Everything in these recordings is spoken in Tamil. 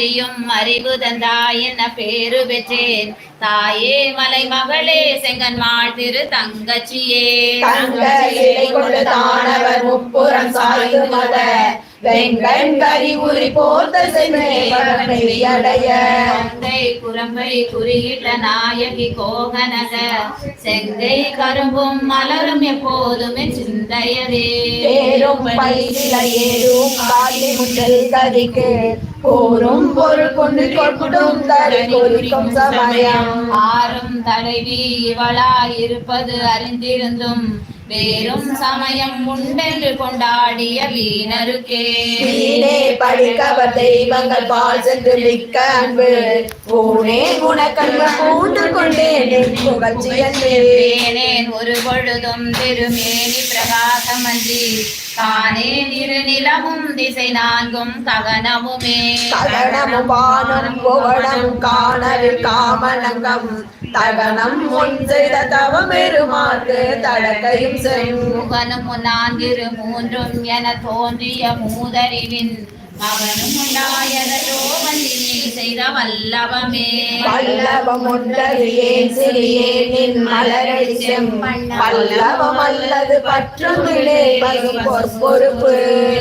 அறியும் அறிவு தந்தாய் என்ன பேரு பெற்றேன்? தாயே மலை மகளே செங்கன்மாள் திரு தங்கச்சியே. தானவர் முப்புறம் சாய்ந்து மத. வெங்கண் போர்த்த குரம்பை குறியிட்ட நாயகி கோகனக. செங்கை கரும்பும் மலரும் எப்போதுமே சிந்தையதே பேரும் பைசில ஏறும் காலி முட்டல் கதிக்கு போரும் பொருள் கொண்டு கொட்டும் தரை குறிக்கும் சமயம். ஆறும் தலைவி இவளாய் இருப்பது அறிந்திருந்தும் வேறும் சமயம் உண்டென்று கொண்டாடிய வீணருக்கே. வீணே படிக்கவர் தெய்வங்கள் பால் சென்று மிக்க அன்பு. ஊனே குணக்கண்பு பூண்டு கொண்டேன் புகழ்ச்சியன்பே தேனேன் ஒரு பொழுதும் திருமேனி பிரகாசமன்றி காணேன் இரு நிலமும் திசை நான்கும் ககனமுமே. தகனமும் வானம் புகழம் காணல் காமனங்கம் தகனம் முன் செய்த தவமெருமாக்கு தடக்கையும் செயும் முகனும் நான்கிரு மூன்றும் என தோன்றிய மூதறிவின் மகனும் உண்டாயதோ வல்லினி செய்த வல்லவமே பல்லவம் ஒன்றறியேன் சிறியேன் நின் மலரடி செம்மண் பல்லவம் அல்லது பற்றுமிழே பசும் பொறுப்பு.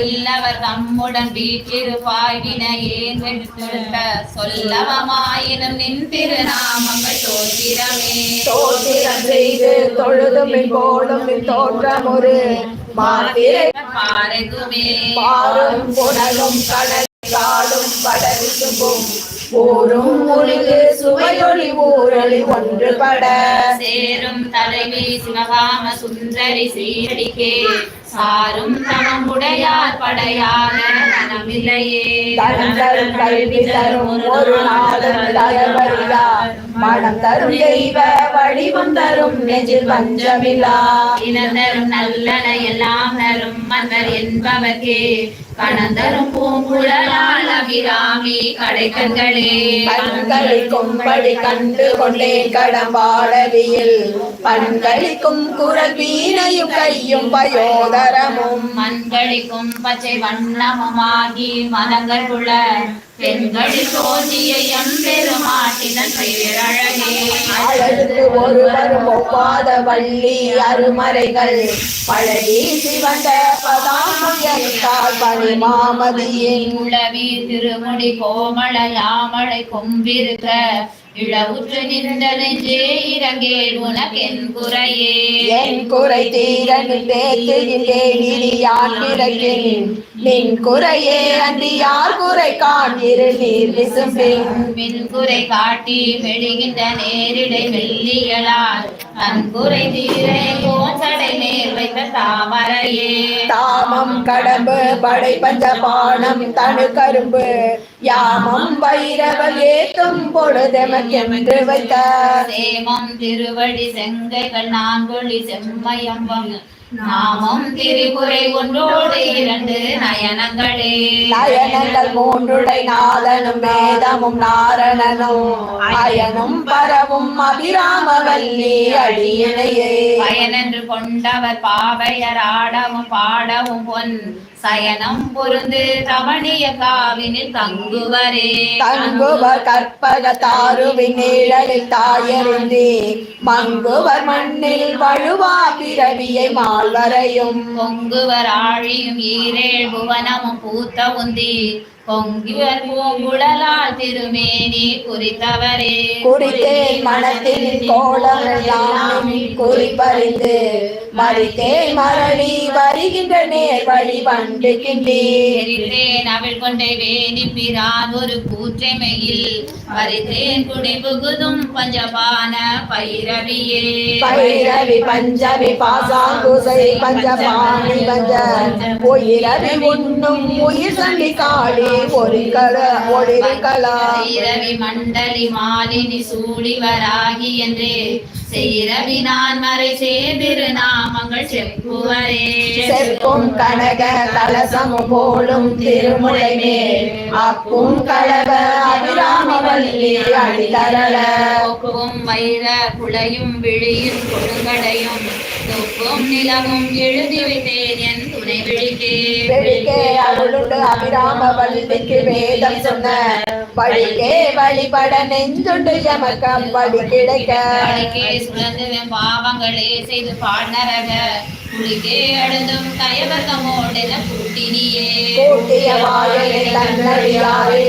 இல்லவர் தம்முடன் வீற்றிருப்பாய் வினையேன் எடுத்துள்ள சொல்லவமாயினும் நின் திருநாமங்கள் தோத்திரமே தோத்திரம் செய்து தொழுதும் மின் போடும் மாத்திரை பாரகுமே பாரும் புனலும் கடல் காடும் படவிசும்பும் ஊரும் ஒளிவு சுவையொளி ஊரொளி ஒன்றுபட சேரும் தலைவி சிவகாம சுந்தரி சீரடிக்கே. சாரும் தனமுடையார் படையாக மனமில்லையே தரம் தரும் கல்வி தரும் ஒரு நாளும் தரவரியா மனம் தரும் தெய்வ வடிவம் தரும் நெஞ்சில் பஞ்சமில்லா. இனந்தரும் நல்லன எல்லாம் தரும் மன்னர் என்பவர்க்கே. கணந்தரும் பூங்குழலால் அபிராமி கடைக்கண்களே. கண்களிக்கும் படி கண்டு கொண்டேன் கடம்பாடவியில். பண்களிக்கும் குரல் வீணையும் கையும் பயோதரமும் மண்களிக்கும் பச்சை வண்ணமுமாகி மனங்கள் உள்ள பெண்களில் தோன்றிய எம்பெருமாட்டினன் பேரழகே அழகுக்கு ஒருவரும் ஒவ்வாத வள்ளி அருமறைகள். பழகி சிவந்த பதாமுயத்தால் பணி மாமதியின் உளவி திருமுடி கோமள யாமளை கொம்பிருக்க. இளவுற்று நின்ற நெஞ்சே இறங்கேன் உனக்கென் குறையே. என் குறை இனி யார் பிறக்கின் நின் குறையே. அன்றி யார் குறை காண்கிற நீர் விசும்பின் மின் குறை காட்டி மெழுகின்ற நேரிடை வெள்ளியலால் தன் குறை தீரை வைத்த தாமரையே? தாமம் கடம்பு படை பஞ்ச பானம் தனு கரும்பு. யாமம் பைரவல் ஏத்தும் பொழுதெமக்கென்று வைத்த. சேமம் திருவடி செங்கைகள் நான்கொழி செம்மயம்பம். நாமம் திரிபுரை ஒன்றோடு இரண்டு நயனங்களே. நயனங்கள் மூன்றுடை நாதனும் வேதமும் நாரணனும். அயனும் பரவும் அபிராமவல்லி அடியினையே. பயனென்று கொண்டவர் பாவையர் ஆடவும் பாடவும் பொன். சயனம் பொருந்து தவணிய காவினில் தங்குவரே. தங்குவர் கற்பக தாருவின் நிழலில் தாயருந்தி. மங்குவர் மண்ணில் வழுவா பிறவியை மால்வரையும் பொங்குவர் ஆழியும் ஈரேழ் புவனமும் பூத்த உந்தி. பொங்குவர் பூங்குழலால் திருமேனி குறித்தவரே. குறித்தேன் மனத்தில் கோலம் குறிப்பறிந்து மறித்தேன் மரளி வருகின்ற நேர் வழி வண்டுகின்றேன் எரித்தேன் அவள் கொண்டை வேணி பிரான் ஒரு கூற்றைமையில். வரித்தேன் குடி புகுதும் பஞ்சபான பைரவியே பைரவி பஞ்சவி பாசாங்குசை பஞ்சபாணி பஞ்ச உயிரவி உண்ணும் உயிர் சண்டி காளி ஒளிகள ஒளிர்களா இரவி மண்டலி மாலினி சூடி வராகி என்றே. செய்ரவி நான் மறை சேதிரு நாமங்கள் செப்புவரே. செப்பும் கனக கலசமும் போலும் திருமுலை மேல். அப்பும் கலவ அபிராமவல்லி அடிதரள ஒப்பும் வைர குளையும் விழியும் கொடுங்கடையும். தொப்பும் நிலவும் எழுதி வைத்தேன் என் துணை விழிக்கே. வெடிக்கே அருளுண்டு அபிராமவல்லிக்கு வேதம் சொன்ன. படிக்கே வழிபட நெஞ்சுண்டு எமக்கு அப்படி கிடைக்க. சுழந்து பாவங்களே செய்து பாழ்நரக குளிக்கே அழுந்தும் கயவர்க்கமோடென கூட்டினியே கூட்டிய